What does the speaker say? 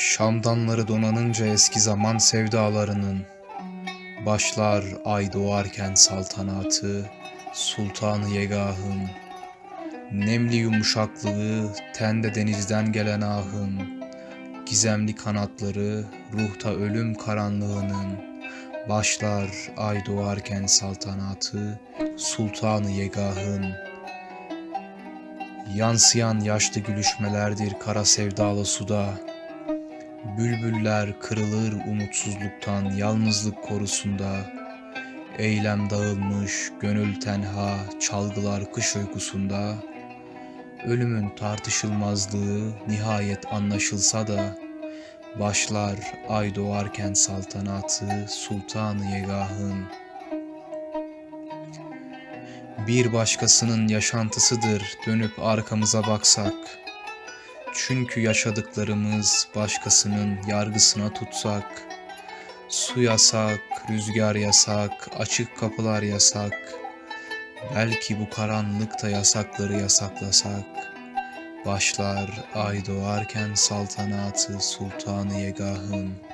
Şamdanları donanınca eski zaman sevdalarının Başlar ay doğarken saltanatı Sultanı Yegah'ın Nemli yumuşaklığı tende denizden gelen ahın Gizemli kanatları ruhta ölüm karanlığının Başlar ay doğarken saltanatı Sultanı Yegah'ın. Yansıyan yaşlı gülüşmelerdir kara sevdalı suda Bülbüller kırılır umutsuzluktan yalnızlık korusunda. Eylem dağılmış, gönül tenha, çalgılar kış uykusunda. Ölümün tartışılmazlığı nihayet anlaşılsa da Başlar ay doğarken saltanatı Sultanı Yegah'ın. Bir başkasının yaşantısıdır dönüp arkamıza baksak çünkü yaşadıklarımız başkasının yargısına tutsak, su yasak, rüzgar yasak, açık kapılar yasak, belki bu karanlıkta yasakları yasaklasak, başlar ay doğarken saltanatı Sultanı Yegah'ın.